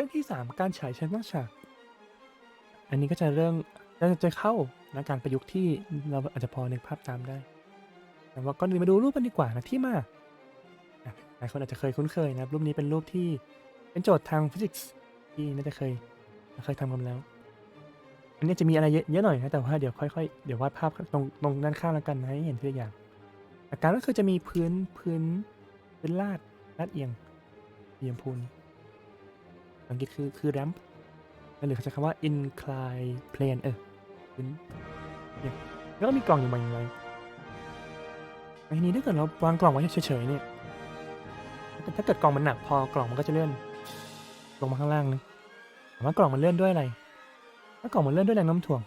รื่องที่ 3 การฉายชนหน้าฉากอันนี้ก็จะเรื่องจะจะเข้านะการประยุกต์ที่เราอาจจะพอในภาพตามได้แต่ว่าก่อนอื่นมาดูรูปกันดีกว่านะที่มาหลายคนอาจจะเคยคุ้นเคยนะรูปนี้เป็นรูปที่เป็นโจทย์ทางฟิสิกส์ที่น่าจะเคยเคยทำกันแล้ว อันนี้จะมีอะไรเยอะหน่อยนะแต่ว่าเดี๋ยวค่อยๆเดี๋ยววาดภาพตรงตรงด้านข้างแล้วกันนะให้เห็นทีละอย่างหลักการก็คือจะมีพื้นพื้นพื้นลาดลาดเอียงเอียงพูน อังกฤษคือคือ ramp หรือเขาใช้คำว่า incline plane เออพื้นเอียแล้วก็มีกล่องอยู่บางอย่างในทีนี้ถ้าเกิดเราวางกล่องไว้เฉยๆเนี่ยถ้าถ้าเกิดกล่องมันหนักพอกล่องมันก็จะเลื่อนลงมาข้างล่างนะแต่ว่ากล่องมันเลื่อนด้วยอะไร ถ้ากล่องมันเลื่อนด้วยแรงน้ำถ่วง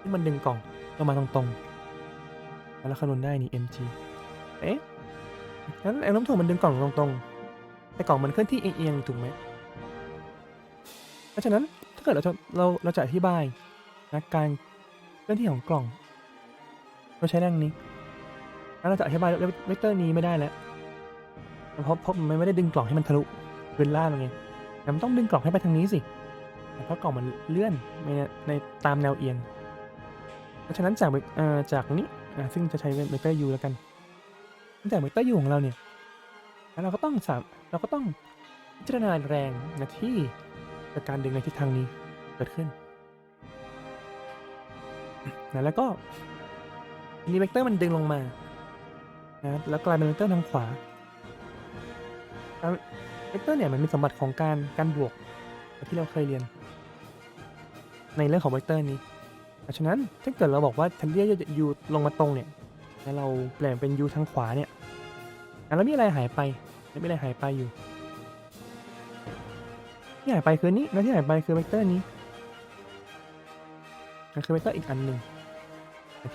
ที่มันดึงกล่องลงมาตรงๆ แล้วคำนวณได้นี่ mg เอ๊ะงั้นแรงน้ำถ่วงมันดึงกล่องตรงๆ แต่กล่องมันเคลื่อนที่เอียงๆถูกไหมเพราะฉะนั้นถ้าเกิดเราจะเราเราจะอธิบายนะการเคลื่อนที่ของกล่อง เราใช้แรงนี้แล้วเราจะอธิบายเวกเตอร์นี้ไม่ได้แล้วเพราะเพราะมันไม่ได้ดึงกล่องให้มันทะลุพื้นล่างไงมันต้องดึงกล่องให้ไปทางนี้สิเพราะกล่องมันเลื่อนในในตามแนวเอียง เพราะฉะนั้นจากจากนี้ซึ่งจะใช้เวกเตอร์ u แล้วกัน จากเวกเตอร์ u ของเราเนี่ย เราก็ต้องสามเราก็ต้องพิจารณาแรงนะที่จากการดึงในทิศทางนี้เกิดขึ้นนะแล้วก็ทีนี้เวกเตอร์มันดึงลงมานะแล้วกลายเป็นเวกเตอร์ทางขวาเวกเตอร์เนี่ยมันมีสมบัติของการการบวกที่เราเคยเรียน ในเรื่องของเวกเตอร์นี้เพราะฉะนั้นถ้าเกิดเราบอกว่าทันเรียจะยูลงมาตรงเนี่ยแล้วเราเปลี่ยนเป็นยูทางขวาเนี่ย แล้วมีอะไรหายไปไม่มีอะไรหายไปอยู่ ที่หายไปคือนี้แล้วที่หายไปคือเวกเตอร์นี้นั่นคือเวกเตอร์อีกอันหนึ่ง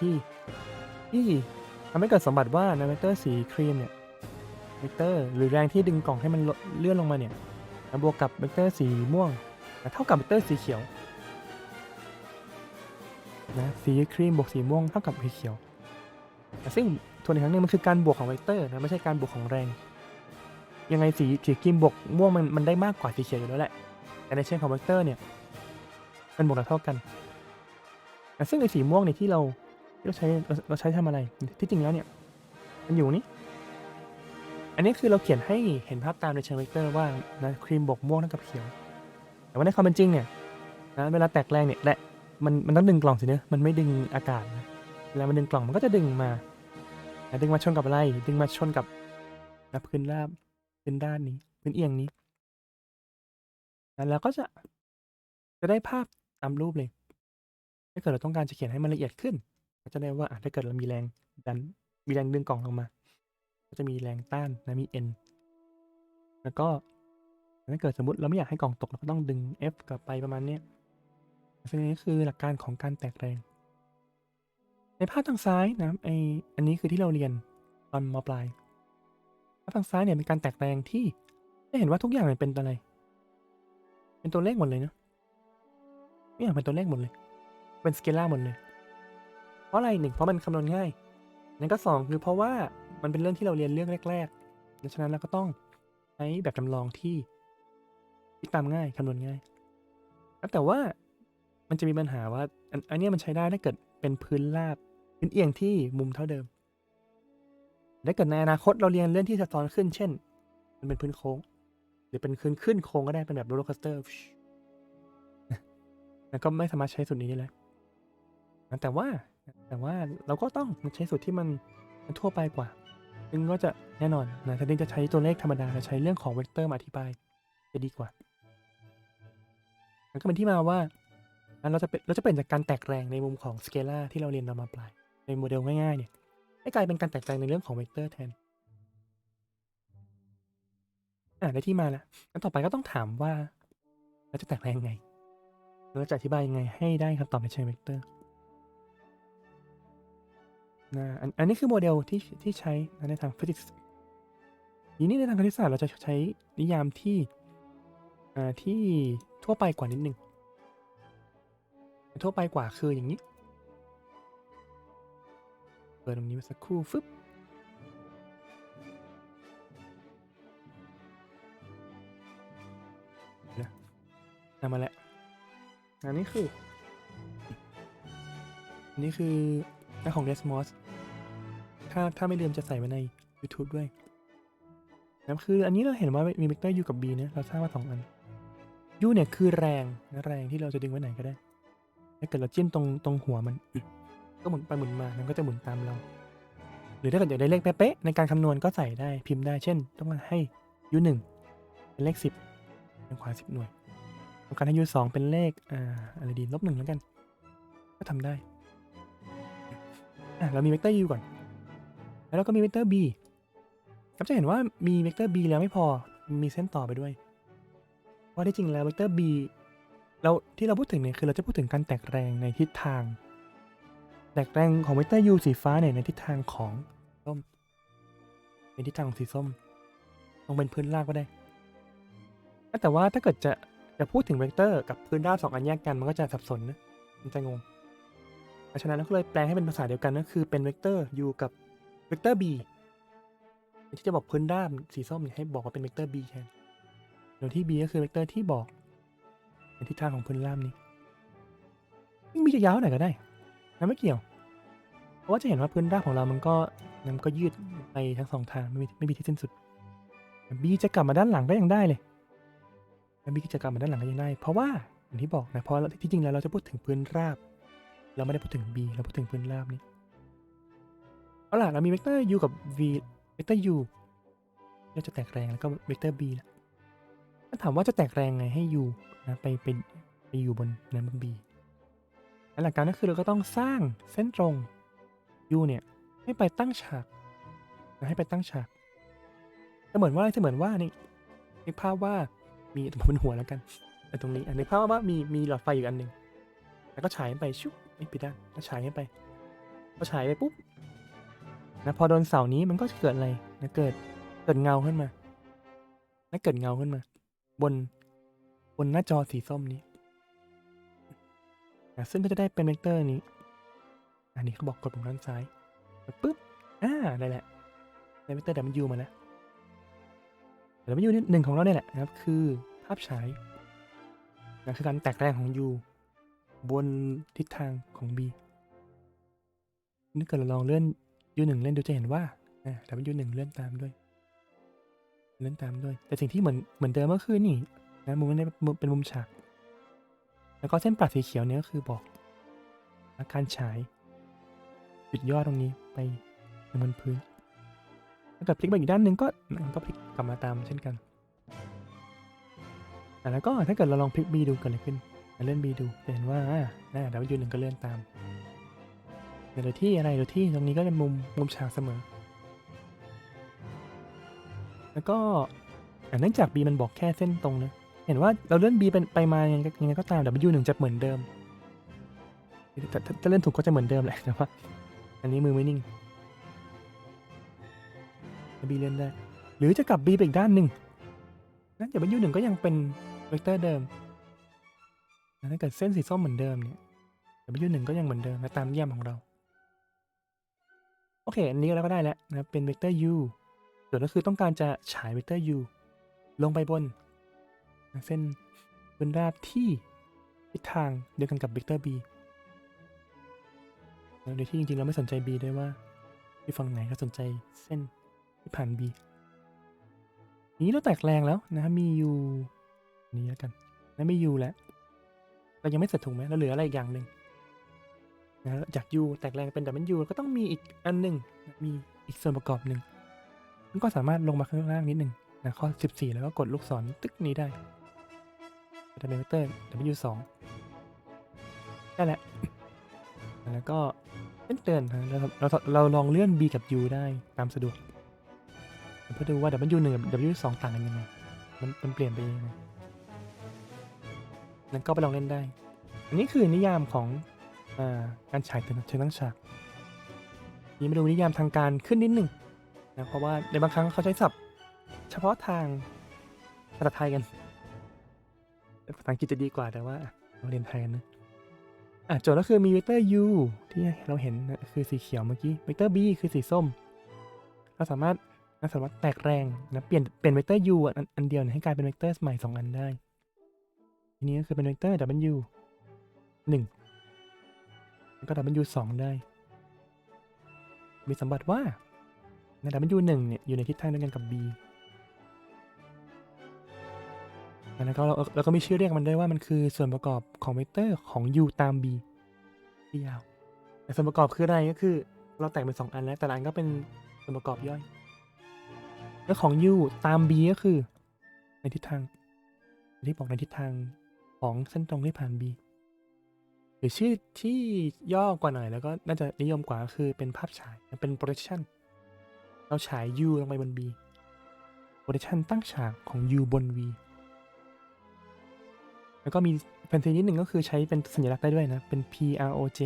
ที่ที่ทำให้เกิดสมบัติว่าในเวกเตอร์สีครีมเนี่ยเวกเตอร์หรือแรงที่ดึงกล่องให้มันเลื่อนลงมาเนี่ยบวกกับเวกเตอร์สีม่วงเท่ากับเวกเตอร์สีเขียวนะสีครีมบวกสีม่วงเท่ากับสีเขียว ซึ่งทวนอีกครั้งหนึงมันคือการบวกของเวกเตอร์นะไม่ใช่การบวกของแรง ยังไงสีสีครีมบวกม่วงมันมันได้มากกว่าสีเขียวอยู่แล้วแหละแต่ในเชิงของเวกเตอร์เนี่ยมันบวกกันเท่ากันซึ่งไอสีม่วงเนี่ยที่เราเราใช้เราใช้ทำอะไร ที่จริงแล้วเนี่ย มันอยู่นี่ อันนี้คือเราเขียนให้เห็นภาพตามในเชิงเวกเตอร์ว่านะครีมบวกม่วงเท่ากับเขียว แต่ว่าในความเป็นจริงเนี่ยนะเวลาแตกแรงเนี่ยและมันมันต้องดึงกล่องสิเนะมันไม่ดึงอากาศนะ เวลามันดึงกล่องมันก็จะดึงมาดึงมาชนกับอะไร ดึงมาชนกับนะพื้นราบพื้นด้านนี้ พื้นเอียงนี้ แล้วก็จะจะได้ภาพตามรูปเลย ถ้าเกิดเราต้องการจะเขียนให้มันละเอียดขึ้น ก็จะได้ว่าอะถ้าเกิดเรามีแรงดัน มีแรงดึงกล่องลงมา ก็จะมีแรงต้านนะมี N แล้วก็ถ้าเกิดสมมติเราไม่อยากให้กล่องตกเราก็ต้องดึง F กลับไปประมาณนี้ซึ่งนี้คือหลักการของการแตกแรง ในภาพทางซ้ายนะครับไออันนี้คือที่เราเรียนตอนมปลายภาพทางซ้ายเนี่ยเป็นการแตกแรงที่ได้เห็นว่าทุกอย่างมันเป็นอะไร เป็นตัวเลขหมดเลยเนาะทุกอย่างเป็นตัวเลขหมดเลย เป็นสเกลาหมดเลย เพราะอะไรหนึ่งเพราะมันคำนวณง่ายนั่นก็สองคือเพราะว่ามันเป็นเรื่องที่เราเรียนเรื่องแรกๆดังนั้นเราก็ต้องใช้แบบจำลองที่ที่ตามง่ายคำนวณง่าย แต่ว่ามันจะมีปัญหาว่า อันอันเนี้ยมันใช้ได้ถ้าเกิดเป็นพื้นราบ พื้นเอียงที่มุมเท่าเดิมถ้าเกิดในอนาคตเราเรียนเรื่องที่ซับซ้อนขึ้น เช่น มันเป็นพื้นโค้ง หรือเป็นขึ้นขึ้นโค้งก็ได้เป็นแบบโรลล์คอสเตอร์แล้วก็ไม่สามารถใช้สูตรนี้ได้แล้วแต่ว่าแต่ว่าเราก็ต้องใช้สูตรที่มันมันทั่วไปกว่า ซึ่งก็จะแน่นอนนะแทนที่จะใช้ตัวเลขธรรมดาจะใช้เรื่องของเวกเตอร์มาอธิบายจะดีกว่ามันก็เป็นที่มาว่าเราจะเป็นเราจะเป็นจากการแตกแรงในมุมของสเกลาที่เราเรียนนมาปลาย ในโมเดลง่ายๆเนี่ยให้กลายเป็นการแตกแรงในเรื่องของเวกเตอร์แทน อ่าได้ที่มาแล้วงั้นต่อไปก็ต้องถามว่าเราจะแตกแรงยังไงเราจะอธิบายยังไงให้ได้คำตอบในเชิงเวกเตอร์นะอันอันนี้คือโมเดลที่ที่ใช้ในทางฟิสิกส์ทีนี้ในทางคณิตศาสตร์เราจะใช้นิยามที่อ่าที่ทั่วไปกว่านิดนึงทั่วไปกว่าคืออย่างนี้ ปิดตรงนี้มาสักครู่ฟึบนำมาแล้วอันนี้คือ อันนี้คือหน้าของ Desmos ถ้าถ้าไม่ลืมจะใส่ไว้ใน YouTube ด้วยนะคืออันนี้เราเห็นว่ามีเวกเตอร์ U กับ B เนี่ยเราสร้างมาสองอัน U เนี่ยคือแรงนะแรงที่เราจะดึงไว้ไหนก็ได้ถ้าเกิดเราจิ้มตรงตรงหัวมัน ก็หมุนไปหมุนมามันก็จะหมุนตามเรา หรือถ้าเกิดอยากได้เลขเป๊ะๆในการคำนวณก็ใส่ได้พิมพ์ได้เช่น ต้องการให้ U 1เป็นเลข10เป็นขวา10หน่วยต้องการให้ U 2เป็นเลขอ่าอะไรดีลบหนึ่งแล้วกัน ก็ทำได้อะเรามีเวกเตอร์ U ก่อน แล้วเราก็มีเวกเตอร์ B ครับจะเห็นว่ามีเวกเตอร์ B แล้วไม่พอมีเส้นต่อไปด้วย เพราะที่จริงแล้วเวกเตอร์ B เราที่เราพูดถึงเนี่ยคือเราจะพูดถึงการแตกแรงในทิศทาง แตกแรงของเวกเตอร์ U สีฟ้าเนี่ยในทิศทางของส้มในทิศทางของสีส้มลงเป็นพื้นราบก็ได้ แต่ว่าถ้าเกิดจะจะพูดถึงเวกเตอร์กับพื้นราบสองอันแยกกันมันก็จะสับสนนะมันจะงงเพราะฉะนั้นเราก็เลยแปลงให้เป็นภาษาเดียวกันก็คือเป็นเวกเตอร์ u กับเวกเตอร์ b ที่จะบอกพื้นด้ามสีส้มเนี่ยให้บอกว่าเป็นเวกเตอร์ b แทนโดยที่ b ก็คือเวกเตอร์ที่บอกในทิศทางของพื้นด้ามนี้ยิ่ง b จะยาวไหร่ก็ได้ นะไม่เกี่ยว เพราะว่าจะเห็นว่าพื้นด้ามของเรามันก็มันก็ยืดไปทั้งสองทางไม่มีไม่มีที่สิ้นสุด b จะกลับมาด้านหลังก็ยังได้เลยแล้ว b จะกลับมาด้านหลังก็ยังได้ เพราะว่าอย่างที่บอกนะเพราะที่จริงแล้วเราจะพูดถึงพื้นราบ เราไม่ได้พูดถึง b เราพูดถึงพื้นราบนี่เอาล่ะเรามีเวกเตอร์ u กับ v เวกเตอร์ u เราจะแตกแรงแล้วก็เวกเตอร์ b ล้วถ้าถามว่าจะแตกแรงไงให้ u นะไปไปไปอยู่บนนั้นบน b หลักการก็คือเราก็ต้องสร้างเส้นตรง u เนี่ยให้ไปตั้งฉากนะให้ไปตั้งฉากจะเหมือนว่าจะเหมือนว่านี่นึกภาพว่ามีบนหัวแล้วกันแต่ตรงนี้อะนึกภาพว่ามีมีหลอดไฟอยู่อันหนึ่งแล้วก็ฉายไปชุบไม่ปิดได้แล้วฉายไปพอฉายไปปุ๊บนะพอโดนเสานี้มันก็จะเกิดอะไรนะเกิดเกิดเงาขึ้นมานะเกิดเงาขึ้นมา บนบนหน้าจอสีส้มนี้ ซึ่งก็จะได้เป็นเวกเตอร์นี้ อันนี้เขาบอกกดปุ่มด้านซ้ายปุ๊บอ่าได้แหละได้เวกเตอร์ W มาแล้ว W นี่หนึ่งของเราเนี่ยแหละนะครับ คือภาพฉายนะคือการแตกแรงของ U บนทิศทางของ B นี่เกิดเราลองเลื่อน U1 เล่นดูจะเห็นว่าอ่า W1 เลื่อนตามด้วย เลื่อนตามด้วย แต่สิ่งที่เหมือนเหมือนเดิมก็คือนี่นะมุมนี้เป็นมุมฉาก แล้วก็เส้นปลัดสีเขียวเนี้ก็คือบอกอาการฉายจุดยอดตรงนี้ไปบนพื้นถ้าเกิดพลิกไปอีกด้านหนึ่งก็มันก็พลิกกลับมาตามเช่นกันอ่แล้วก็ถ้าเกิดเราลองพลิก B ดูเกิดอะไรขึ้นเลื่อน B ดูจะเห็นว่าหน้า W หนึ่งก็เลื่อนตามโดยที่อะไรโดยที่ตรงนี้ก็เป็นมุมมุมฉากเสมอ แล้วก็เนื่องจาก B มันบอกแค่เส้นตรงนะ เห็นว่าเราเลื่อน B เป็นไปมายังไงไงก็ตาม W หนึ่งจะเหมือนเดิมถ้าถ้าเล่นถูกก็จะเหมือนเดิมแหละแต่ว่า อันนี้มือไม่นิ่ง B เลื่อนได้ หรือจะกลับ B ไปอีกด้านหนึ่งนั่น W หนึ่งก็ยังเป็นเวกเตอร์เดิมถ้าเกิดเส้นสีส้มเหมือนเดิมเนี่ย W หนึ่งก็ยังเหมือนเดิมและตามนิยมของเรา โอเค อันนี้เราก็ได้แล้วนะเป็นเวกเตอร์ u ส่วนก็คือต้องการจะฉายเวกเตอร์ u ลงไปบน เส้นบนราบที่ทิศทางเดียวกันกับเวกเตอร์ b โดยที่จริงๆ เราไม่สนใจ b ด้วยว่าที่ฝั่งไหนเราสนใจเส้นที่ผ่าน b นี้เราแตกแรงแล้วนะมี u นี้แล้วกันแล้วไม่ u แล้วเรายังไม่เสร็จถูกไหมเราเหลืออะไรอีกอย่างหนึ่งนะจาก U แตกแรงเป็น W ก็ต้องมีอีกอันหนึ่งมีอีกส่วนประกอบหนึ่งมันก็สามารถลงมาข้างล่างนิดหนึ่งนะข้อ 14 แล้วก็กดลูกศรตึกนี้ได้ จะเป็นเวกเตอร์ W 2ได้แหละ แล้วก็เตือนนะเราเราเราลองเลื่อน B กับ U ได้ตามสะดวกเพื่อดูว่า W 1กับ W 2ต่างกันยังไง มันมันเปลี่ยนไปยังไงนั้นก็ไปลองเล่นได้ อันนี้คือนิยามของอาการฉายเชิงตั้งฉากนี้มาดูนิยามทางการขึ้นนิดหนึ่งนะเพราะว่าในบางครั้งเขาใช้ศัพท์ เฉพาะทางภาษาไทยกัน ภาษาอังกฤษจะดีกว่าแต่ว่าเราเรียนไทยกันนะอะโจทย์ก็คือมีเวกเตอร์ u ที่เราเห็นนะคือสีเขียวเมื่อกี้เวกเตอร์ b คือสีส้ม เราสามารถเราสามารถแตกแรงนะเปลี่ยนเปลี่ยนเวกเตอร์ u อันอันเดียวเนี่ยให้กลายเป็นเวกเตอร์ใหม่สองอันได้ ทีนี้ก็คือเป็นเวกเตอร์ w หนึ่งแล้วก็ w สองได้ มีสมบัติว่าใน w หนึ่งเนี่ยอยู่ในทิศทางเดียวกันกับ b แล้วก็เราเราก็มีชื่อเรียกมันด้วยว่ามันคือส่วนประกอบของเวกเตอร์ของ u ตาม b ที่ยาวแต่ส่วนประกอบคืออะไรก็คือ เราแตกเป็นสองอันแล้วแต่ละอันก็เป็นส่วนประกอบย่อย แล้วของ u ตาม b ก็คือ ในทิศทางที่บอกในทิศทางของเส้นตรงที่ผ่าน b หรือชื่อที่ย่อกว่าหน่อยแล้วก็น่าจะนิยมกว่าคือเป็นภาพฉายเป็น projection เราฉาย u ลงไปบน b projection ตั้งฉากของ u บน v แล้วก็มีเป็นทีนิดหนึ่งก็คือใช้เป็นสัญลักษณ์ได้ด้วยนะ เป็น PROJ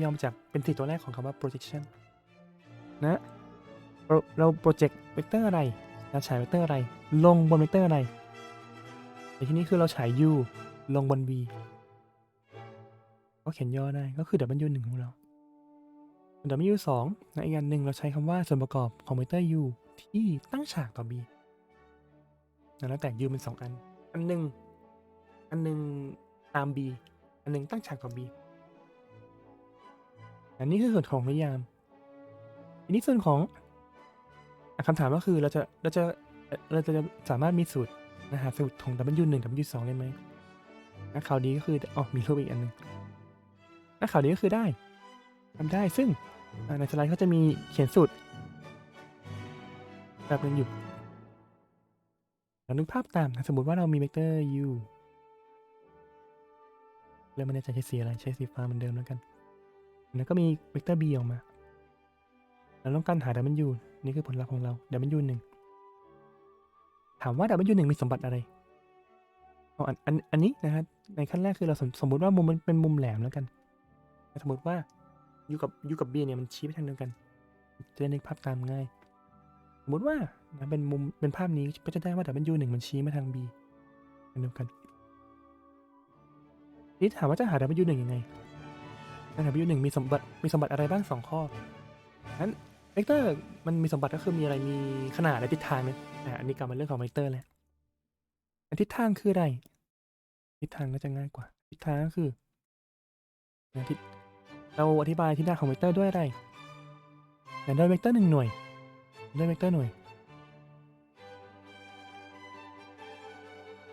ย่อมาจากเป็นสีตัวแรกของคำว่า projection นะเราเรา project เวกเตอร์อะไรเราฉายเวกเตอร์อะไร ลงบนเวกเตอร์อะไรในที่นี้คือเราฉาย u ลงบน v ก็เขียนย่อได้ก็คือ w 1ของเรา w 2ในอีกอันหนึ่งเราใช้คำว่าส่วนประกอบของเวกเตอร์ u ที่ตั้งฉากต่อ b แล้วแตก u เป็น 2 อัน อันหนึ่ง อันหนึ่งตาม b อันหนึ่งตั้งฉากต่อ b อันนี้คือส่วนของนิยามทีนี้ส่วนของอะคำถามก็คือเราจะเราจะเราจะสามารถมีสูตรนะฮะสูตรของ w 1 w 2ได้ไหมนักข่าวดีก็คืออ๋อมีรูปอีกอันหนึ่งนักข่าวดีก็คือได้ทำได้ซึ่งในสไลด์เขาจะมีเขียนสูตรแบบนึงอยู่เรานึกภาพตามนะสมมติว่าเรามีเวกเตอร์ u เริ่มไม่แน่ใจใช้สีอะไรใช้สีฟ้าเหมือนเดิมแล้วกัน แล้วก็มีเวกเตอร์ b ออกมาเราต้องการหา w นี่คือผลลัพธ์ของเรา w หนึ่งถามว่า w หนึ่งมีสมบัติอะไรเอาอันอันอันนี้นะครับในขั้นแรกคือเราสมสมมติว่ามุมมันเป็นมุมแหลมแล้วกันสมมติว่า u กับ u กับ b เนี่ยมันชี้ไปทางเดียวกัน จะได้นึกภาพตามง่าย สมมติว่านะเป็นมุมเป็นภาพนี้ก็จะได้ว่า w หนึ่งมันชี้มาทาง b ทางเดียวกัน นี่ถามว่าจะหา w หนึ่งยังไง w หนึ่งมีสมบัติมีสมบัติอะไรบ้างสองข้อนั้นเวกเตอร์มันมีสมบัติก็คือมีอะไรมีขนาดและทิศทางนะอะอันนี้กลับมาเรื่องของเวกเตอร์แล้วทิศทางคืออะไร ทิศทางก็จะง่ายกว่า ทิศทางก็คือทิศเราอธิบายทิศทางของเวกเตอร์ด้วยอะไรอย่างด้วยเวกเตอร์หนึ่งหน่วยด้วยเวกเตอร์หน่วย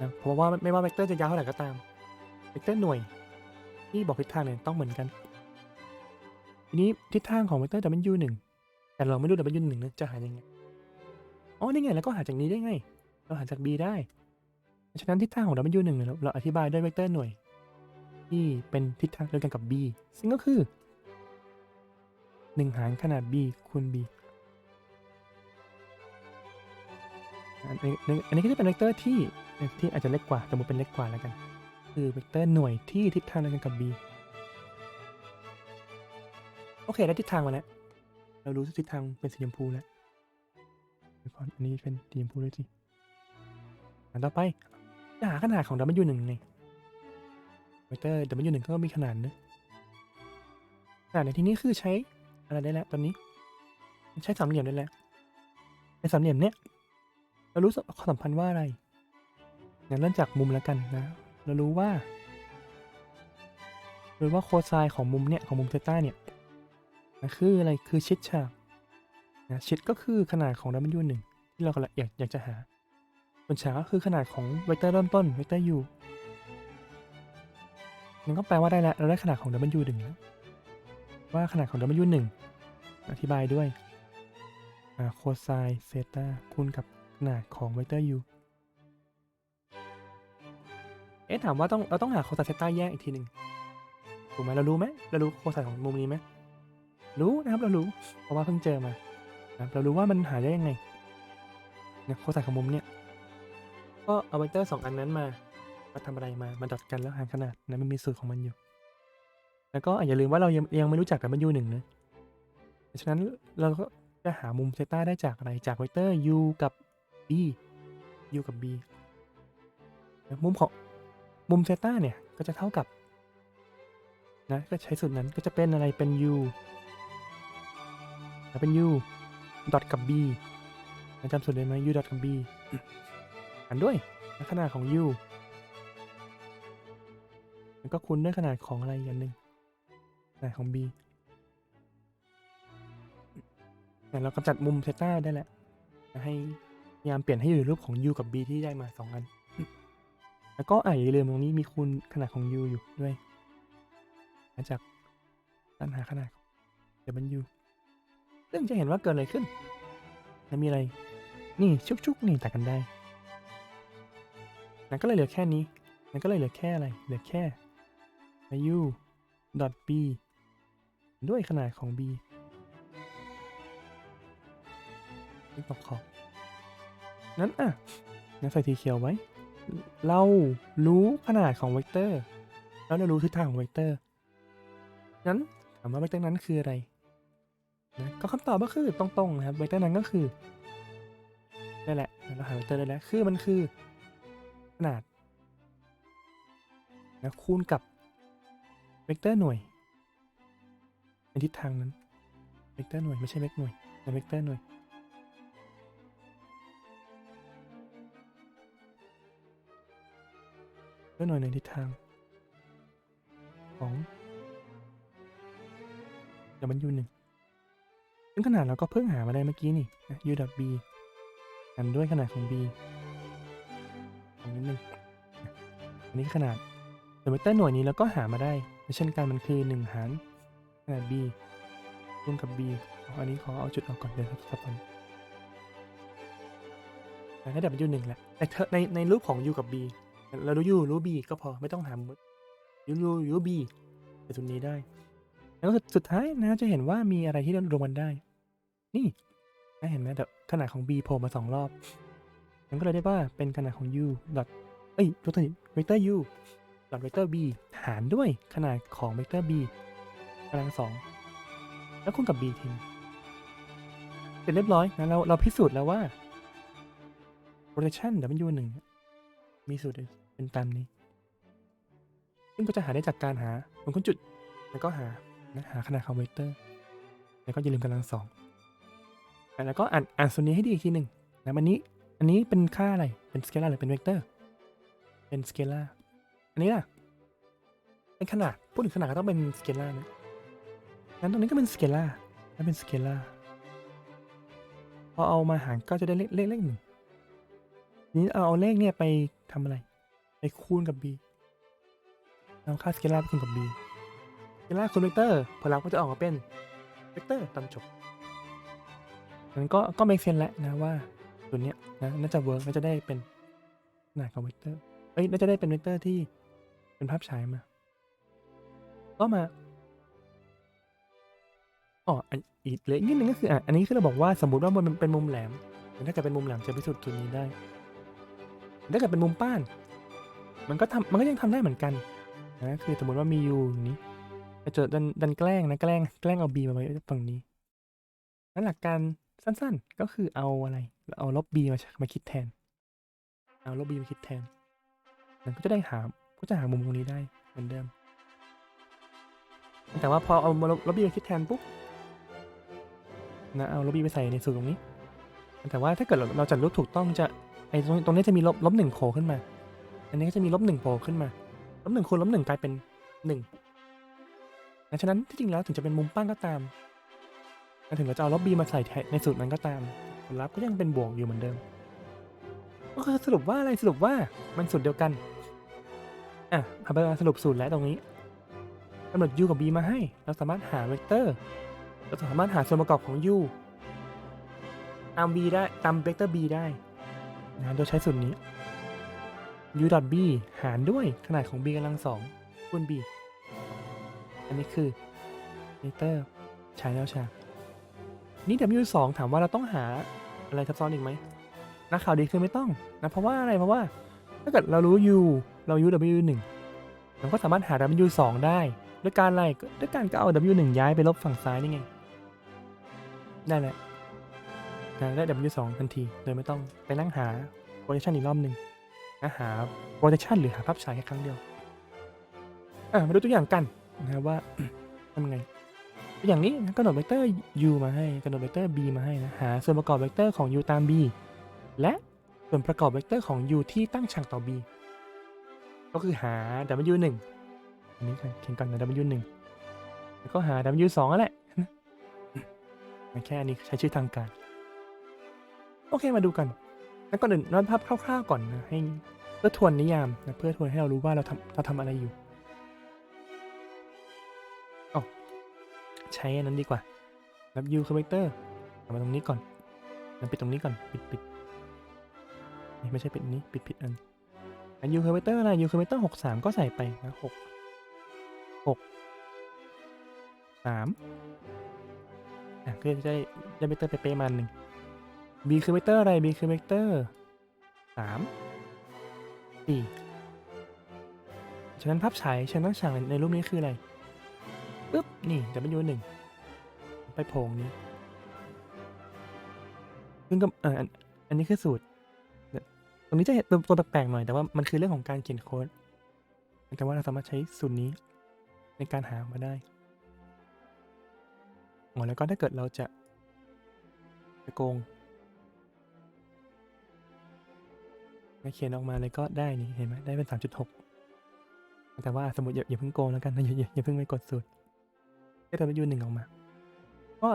นะเพราะว่าไม่ว่าเวกเตอร์จะยาวเท่าไหร่ก็ตาม เวกเตอร์หน่วย ที่บอกทิศทางเนี่ยต้องเหมือนกัน ทีนี้ทิศทางของเวกเตอร์ w หนึ่งแต่เราไม่รู้ w หนึ่งนะจะหายังไง อ๋อ นี่ไง แล้วก็หาจากนี้ได้ไง เราหาจาก b ได้ฉะนั้นทิศทางของ w หนึ่งเนี่ยเราเราอธิบายด้วยเวกเตอร์หน่วย ที่เป็นทิศทางเดียวกันกับ b ซึ่งก็คือ1หารขนาด b คูณ b อันนี้อันนี้ก็จะเป็นเวกเตอร์ที่ที่อาจจะเล็กกว่า สมมติเป็นเล็กกว่าแล้วกัน คือเวกเตอร์หน่วยที่ทิศทางเดียวกันกับ b โอเค ได้ทิศทางมาแล้ว เรารู้ทิศทางเป็นสีชมพูแล้วอันนี้เป็นสีชมพูด้วยสิอันต่อไปจะหาขนาดของ w หนึ่งไงเวกเตอร์ w หนึ่งก็มีขนาดนะขนาดในที่นี้คือใช้อะไรได้แล้วตอนนี้ ใช้สามเหลี่ยมได้แล้วในสามเหลี่ยมเนี้ยเรารู้ความสัมพันธ์ว่าอะไรงั้นเริ่มจากมุมแล้วกันนะ เรารู้ว่ารู้ว่าโคไซน์ของมุมเนี่ยของมุมเทต้าเนี่ยนะคืออะไรคือชิดฉากนะชิดก็คือขนาดของ w หนึ่งที่เรากำลังอยากอยากจะหาส่วนฉากก็คือขนาดของเวกเตอร์เริ่มต้นเวกเตอร์ u นั่นก็แปลว่าได้แล้วเราได้ขนาดของ w หนึ่งแล้วว่าขนาดของ w หนึ่งอธิบายด้วยโคไซน์เซต้าคูณกับขนาดของเวกเตอร์ u เอ๊ะถามว่าต้องเราต้องหาโคไซน์เซตาแยกอีกทีหนึ่งถูกไหมเรารู้ไหมเรารู้โคไซน์ของมุมนี้ไหมรู้นะครับเรารู้เพราะว่าเพิ่งเจอมานะรเรารู้ว่ามันหาได้ยังไงเนี่ยโคไซน์ของมุมเนี่ยก็เอาเวกเตอร์สองอันนั้นมามาทำอะไรมามาดอทกันแล้วหาขนาดนะมันมีสูตรของมันอยู่ แล้วก็อย่าลืมว่าเรายังยังไม่รู้จักกับมัน u หนึ่งนะฉะนั้นเราก็จะหามุมเซต้าได้จากอะไรจากเวกเตอร์ u กับ b u กับ b มุมของ มุมเซต้าเนี่ยก็จะเท่ากับนะก็ใช้สูตรนั้นก็จะเป็นอะไรเป็น u แล้วเป็น u ดอทกับ b จำสูตรได้ไหม u ดอทกับ b อันด้วยขนาดของ u แล้วก็คูณด้วยขนาดของอะไรอย่างหนึ่งขนาดของ b เนี่ยเรากำจัดมุมเซต้าได้แล้วให้พยายามเปลี่ยนให้อยู่ในรูปของ u กับ b ที่ได้มาสองอัน แล้วก็อ่าอย่าลืมตรงนี้มีคูณขนาดของ u อยู่ด้วยมาจากการหาขนาดเดี๋ยวมัน u ซึ่งจะเห็นว่าเกิดอะไรขึ้นแล้วมีอะไร นี่ชุกๆนี่ตัดกันได้นั่นก็เลยเหลือแค่นี้นั่นก็เลยเหลือแค่อะไร เหลือแค่ u dot b ด้วยขนาดของ b นี่ตกขอบนั้นอะงั้นใส่สีเขียวไว้ เรารู้ขนาดของเวกเตอร์ แล้วเรารู้ทิศทางของเวกเตอร์งั้นถามว่าเวกเตอร์นั้นคืออะไรนะก็คำตอบก็คือตรงๆนะครับเวกเตอร์นั้นก็คือได้แหละเราหาเวกเตอร์ได้แล้วคือมันคือขนาดนะคูณกับเวกเตอร์หน่วยในทิศทางนั้นเวกเตอร์หน่วยไม่ใช่เวกหน่วยแต่เวกเตอร์หน่วย เวกหน่วยในทิศทาง ของเดี๋ยวมันยูหนึ่งซึ่งขนาดเราก็เพิ่งหามาได้เมื่อกี้นี่นะ u b กันด้วยขนาดของ b ตรงนิดนึงอันนี้ขนาดส่วนเวกเตอร์หน่วยนี้เราก็หามาได้เช่นกันมันคือ 1 หารขนาด b รวมกับ b อันนี้ขอเอาจุดออกก่อนเดี๋ยวซับซ้อนแต่ให้ดับมันยูหนึ่งแหละแต่ในในรูปของ u กับ b เรารู้ u รู้ b ก็พอไม่ต้องหายูรู้ยู b ในตรงนี้ได้ แล้วสุดสุดท้ายนะจะเห็นว่ามีอะไรที่รวมกันได้ นี่นะเห็นไหมแต่ขนาดของ b โผล่มาสองรอบมันก็เลยได้ว่าเป็นขนาดของ u ดอทเอ้ยตัวตนี้เวกเตอร์ u ดอทเวกเตอร์ b หารด้วยขนาดของเวกเตอร์ b กำลังสองแล้วคูณกับ b ทิ้งเสร็จเรียบร้อยนะเราเราพิสูจน์แล้วว่า rotation w หนึ่งมีสูตร เป็นตามนี้ ซึ่งก็จะหาได้จากการหาบนค้นจุด แล้วก็หานะหาขนาดของเวกเตอร์ แล้วก็อย่าลืมกำลังสองแล้วก็อ่านอ่านส่วนนี้ให้ดีอีกทีหนึ่งนะอันนี้ อันนี้เป็นค่าอะไร เป็นสเกลาหรือเป็นเวกเตอร์ เป็นสเกลาอันนี้ล่ะ เป็นขนาด พูดถึงขนาดก็ต้องเป็นสเกลานะงั้นตรงนี้ก็เป็นสเกลาแล้วเป็นสเกลาพอเอามาหารก็จะได้เลขเลขหนึ่งนี้เอาเอาเลขเนี่ยไปทำอะไร ไปคูณกับ b เอาค่าสเกลาร์ไปคูณกับ b สเกลาร์คูณเวกเตอร์ผลลัพธ์ก็จะออกมาเป็นเวกเตอร์ตอนจบนั้นก็ก็ make sense แล้วนะว่าตัวเนี้ยนะน่าจะเวิร์กน่าจะได้เป็นขนาดของเวกเตอร์เอ้ยน่าจะได้เป็นเวกเตอร์ที่เป็นภาพฉายมา ก็มาอ๋ออีกเหลยนิดนึงก็คืออะอันนี้คือเราบอกว่าสมมติว่ามันเป็นมุมแหลมถ้าเกิดเป็นมุมแหลมจะพิสูจน์ตัวนี้ได้ถ้าเกิดเป็นมุมป้าน มันก็ทำมันก็ยังทำได้เหมือนกันนะคือสมมติว่ามีอยู่นี้ไปเจอดันดันแกล้งนะแกล้งแกล้งเอา b มาไว้ฝั่งนี้นั้นหลักการสั้นๆ ก็คือเอาอะไร เอาลบ b มามาคิดแทน เอาลบ b มาคิดแทนมันก็จะได้หาก็จะหามุมตรงนี้ได้เหมือนเดิม แต่ว่าพอเอามาลบลบ b มาคิดแทนปุ๊บนะเอาลบ b ไปใส่ในสูตรตรงนี้ แต่ว่าถ้าเกิดเราจัดรูปถูกต้องจะไอ้ตรงตรงนี้จะมีลบลบหนึ่งโผล่ขึ้นมา อันนี้ก็จะมีลบหนึ่งโผล่ขึ้นมาลบหนึ่งคูณลบหนึ่งกลายเป็นหนึ่งนะฉะนั้นที่จริงแล้วถึงจะเป็นมุมปั้นก็ตามถึงเราจะเอาลบ b มาใส่ในสูตรนั้นก็ตามผลลัพธ์ก็ยังเป็นบวกอยู่เหมือนเดิมก็คือสรุปว่าอะไรสรุปว่ามันสูตรเดียวกันอะเอาไปสรุปสูตรแล้วตรงนี้กำหนด u กับ b มาให้ เราสามารถหาเวกเตอร์ เราสามารถหาส่วนประกอบของ u ตาม b ได้ตามเวกเตอร์ b ได้นะโดยใช้สูตรนี้ u dot b หารด้วยขนาดของ b กำลังสองคูณ b อันนี้คือเวกเตอร์ใช้แล้วใช่นี่ w สองถามว่าเราต้องหาอะไรซับซ้อนอีกไหมนักข่าวดีคือไม่ต้องนะเพราะว่าอะไรเพราะว่าถ้าเกิดเรารู้ u เรา u w หนึ่งเราก็สามารถหา w สองได้ด้วยการอะไรด้วยการก็เอา w หนึ่งย้ายไปลบฝั่งซ้ายนี่ไงได้แหละนะได้ w สองทันทีโดยไม่ต้องไปนั่งหา projection อีกรอบหนึ่ง นะหา projection หรือหาภาพฉายแค่ครั้งเดียว อะมาดูตัวอย่างกันนะครับว่าทำไงตัวอย่างนี้กำหนดเวกเตอร์ u มาให้กำหนดเวกเตอร์ b มาให้นะหาส่วนประกอบเวกเตอร์ของ u ตาม b และส่วนประกอบเวกเตอร์ของ u ที่ตั้งฉากต่อ b ก็คือหา w 1อันนี้เขียนก่อนนะ W หนึ่งแล้วก็หา W สองนั่นแหละแค่อันนี้ใช้ชื่อทางการ โอเคมาดูกัน แล้วก่อนอื่นนอนภาพคร่าวๆก่อนนะให้เพื่อทวนนิยามนะเพื่อทวนให้เรารู้ว่าเราทำเราทำอะไรอยู่อ๋อใช้อันนั้นดีกว่า W character เอามาตรงนี้ก่อนแล้วปิดตรงนี้ก่อนปิดปิดนี่ไม่ใช่ปิดนี้ปิดผิดอันอัน U character อะไร U character หกสามก็ใส่ไปนะหกหกสามอะก็จะได้ได้เวเตอร์เป๊ะๆมาหนึ่ง B คือเวกเตอร์อะไร B คือเวกเตอร์สามสี่ฉะนั้นภาพฉายฉะนั้นฉากในรูปนี้คืออะไรปึ๊บนี่ W หนึ่งไปโพงนี้ซึ่งก็เอออันอันนี้คือสูตรตรงนี้จะเห็นตัวตัวแปลกๆหน่อยแต่ว่ามันคือเรื่องของการเขียนโค้ดแต่ว่าเราสามารถใช้สูตรนี้ในการหามาได้แล้วก็ถ้าเกิดเราจะจะโกง เขียนออกมาเลยก็ได้นี่เห็นไหมได้เป็น 3.6 แต่ว่าสมมติอย่าอย่าเพิ่งโกงแล้วกันนะอย่าอย่าอย่าเพิ่งไปกดสูตรแค่ตัวยูหนึ่งออกมา ก็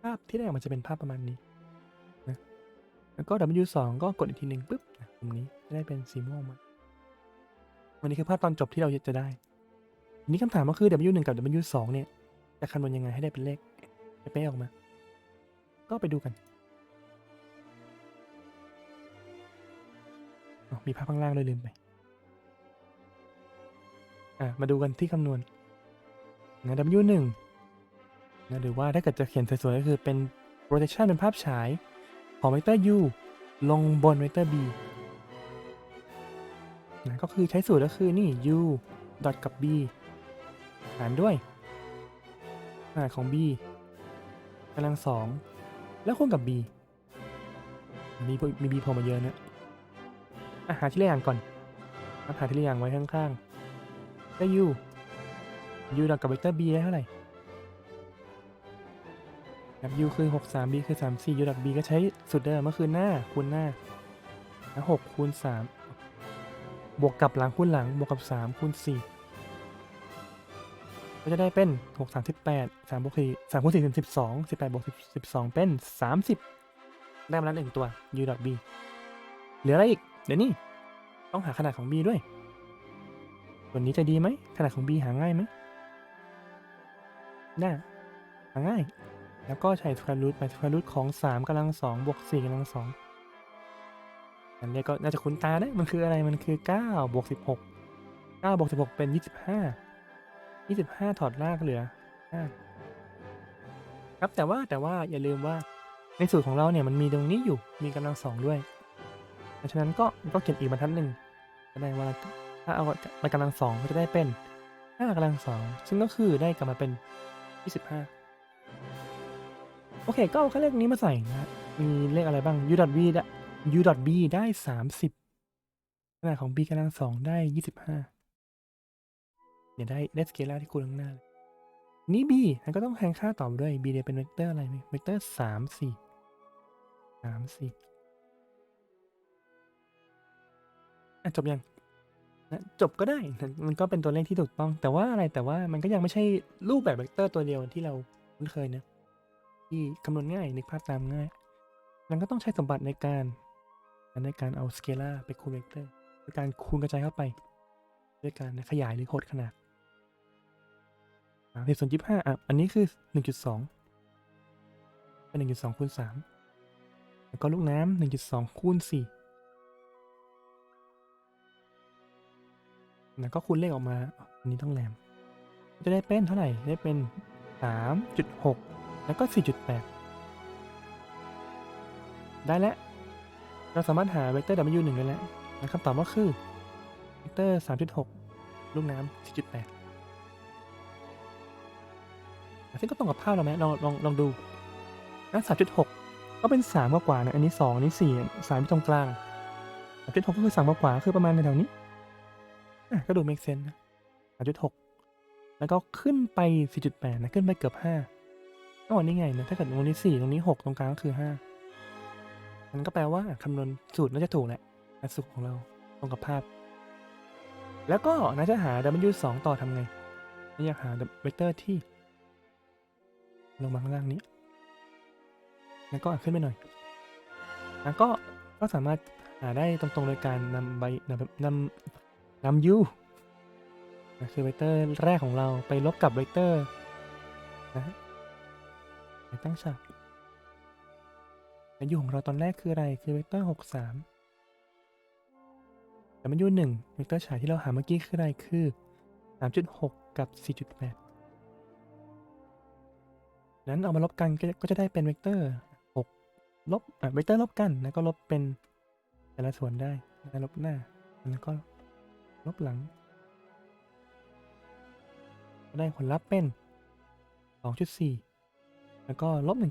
ภาพที่ได้ออกมาจะเป็นภาพประมาณนี้นะแล้วก็ W สองก็กดอีกทีหนึ่งปุ๊บตรงนี้จะได้เป็นสีม่วงมาวันนี้คือภาพตอนจบที่เราจะได้ทีนี้คำถามก็คือ W 1 กับ W 2 เนี่ยจะคำนวณยังไงให้ได้เป็นเลขเป๊ะออกมา ก็ไปดูกัน มีภาพข้างล่างด้วยลืมไป อะ มาดูกันที่คำนวณนะ W 1นะหรือว่าถ้าเกิดจะเขียนสวยๆก็คือเป็น projection เป็นภาพฉายของเวกเตอร์ u ลงบนเวกเตอร์ b นะก็คือใช้สูตรก็คือนี่ u ดอทกับ b หารด้วยขนาดของ b กำลังสอง แล้วคูณกับ b มีมี b โผล่มาเยอะนะ อะหาที่ละอย่างก่อนอาหาที่ละอย่างไว้ข้างๆได้ u u ดอทกับเวกเตอร์ b ได้เท่าไหร่ w คือ 6 3 b คือ 3 4 u ดอท b ก็ใช้สูตรเดิมก็คือหน้าคูณหน้าแล้ว6คูณ3บวกกับหลังคูณหลังบวกกับ3คูณ4ก็จะได้เป็น 6 3 8 3บวก4 3คูณ4เป็น12 18บวก12 เป็น 30 ได้มาแล้วหนึ่งตัว u dot b เหลืออะไรอีก เดี๋ยวนี้ต้องหาขนาดของ b ด้วยตัวนี้จะดีไหมขนาดของ b หาง่ายไหมน่าหาง่าย แล้วก็ใช้ square root ไป square root ของ3กำลัง2บวก4กำลัง2อันนี้ก็น่าจะคุ้นตานะมันคืออะไรมันคือ9บวก16 9บวก16 เป็น 25 25 ถอดรากเหลือ5ครับแต่ว่าแต่ว่าอย่าลืมว่าในสูตรของเราเนี่ยมันมีตรงนี้อยู่มีกำลังสองด้วย เพราะฉะนั้นก็ก็เขียนอีกบรรทัดหนึ่งจะได้ว่าถ้าเอาไปกำลังสองก็จะได้เป็นห้ากำลังสองซึ่งก็คือได้กลับมาเป็น 25 โอเค ก็เอาค่าเลขนี้มาใส่นะ มีเลขอะไรบ้าง u b u d b ได้ 30ขนาดของ b กำลังสองได้ 25เดี๋ยวได้ได้สเกลาที่คูณข้างหน้าเลยนี่ b ก็ต้องแทนค่าต่อไปด้วย b เนี่ยเป็นเวกเตอร์อะไรเวกเตอร์3 4 3 4 อะจบยังนะจบก็ได้นะมันก็เป็นตัวเลขที่ถูกต้อง แต่ว่าอะไรแต่ว่ามันก็ยังไม่ใช่รูปแบบเวกเตอร์ตัวเดียวที่เราคุ้นเคยนะที่คำนวณง่ายนึกภาพตามง่าย มันก็ต้องใช้สมบัติในการในการเอาสเกลาร์ไปคูณเวกเตอร์ในการคูณกระจายเข้าไป ด้วยการขยายหรือหดขนาดสิบส่วนยี่ห้าอะอันนี้คือหนึ่งจุดสองเป็นหนึ่งจุดสองคูณสามแล้วก็ลูกน้ำหนึ่งจุดสองคูณสี่ แล้วก็คูณเลขออกมาอันนี้ต้องแรม จะได้เป็นเท่าไหร่ ได้เป็นสามจุดหกแล้วก็ 4.8 ได้แล้ว เราสามารถหาเวกเตอร์ W 1ได้แล้วและคำตอบก็คือเวกเตอร์ 3.6 ลูกน้ำ 4.8ซึ่งก็ตรงกับภาพเราไหมลองลองลองดูนะ3.6ก็เป็น3กว่าๆนะ อันนี้2อันนี้4 3ที่ตรงกลาง3.6ก็คือ3กว่าๆคือประมาณแถวๆนี้ ก็ดู make sense นะ3.6แล้วก็ขึ้นไป4.8นะ ขึ้นไปเกือบ5ก็นี่ไงนะ ถ้าเกิดตรงนี้สี่ตรงนี้หกตรงกลางก็คือห้ามันก็แปลว่าคำนวณสูตรน่าจะถูกแหละสูตรของเราตรงกับภาพ แล้วก็น่าจะหา W สองต่อทำไงอยากหาเวกเตอร์ที่ ลงมาข้างล่างนี้ แล้วก็ขึ้นไปหน่อย แล้วก็ก็สามารถหาได้ตรงๆโดยการนำใบนำนำ นำยูนะคือเวกเตอร์แรกของเราไปลบกับเวกเตอร์นะไปตั้งฉากยูของเราตอนแรกคืออะไรคือเวกเตอร์หกสามแต่มันยูหนึ่งเวกเตอร์ฉายที่เราหาเมื่อกี้คืออะไรคือสามจุดหกกับสี่จุดแปดนั้นเอามาลบกันก็จะได้เป็นเวกเตอร์หกลบอะเวกเตอร์ลบกันแล้วก็ลบเป็นแต่ละส่วนได้ลบหน้าแล้วก็ ลบหลังก็ได้ผลลัพธ์เป็น 2.4 แล้วก็ลบ 1.8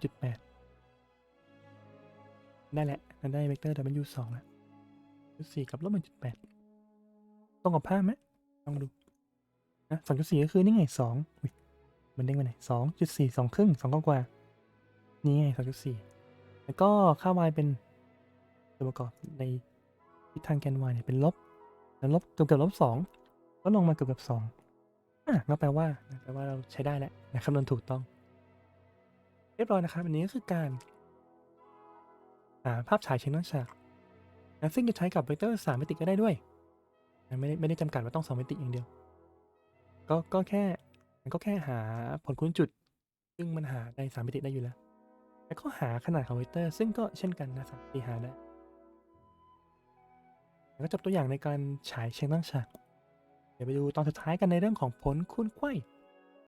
ได้แหละเราได้เวกเตอร์ W 2แล้ว4กับลบ1.8 ตรงกับภาพไหมลองดูนะ2.4 ก็คือนี่ไง2อุ๊ยมันเด้งไปไหน2.4 2ครึ่ง2กว่า นี่ไง2.4 แล้วก็ค่า y เป็นตัวประกอบในทิศทางแกน y เนี่ยเป็นลบ ล้วลบเกือบเกือบลบ2ก็ลงมาเกือบเกือบ2อะก็แปลว่าแปลว่าเราใช้ได้แล้วนะคำนวณถูกต้อง เรียบร้อยนะครับ อันนี้ก็คือการาภาพฉายเชิงน้าฉากนะซึ่งจะใช้กับเวกเตอร์สามมิติก็ได้ด้วยนะไม่ได้ไม่ได้จำกัดว่าต้องสองมิติอย่างเดียว ก็ก็แค่ก็แค่หาผลคูณจุด ซึ่งมันหาในสามมิติได้อยู่แล้ว แล้วก็หาขนาดของเวกเตอร์ ซึ่งก็เช่นกันนะสามมิติหาได้ ก็จบตัวอย่างในการฉายเชียงตั้งฉาก เดี๋ยวไปดูตอนสุดท้ายกันในเรื่องของผลคูณไขว้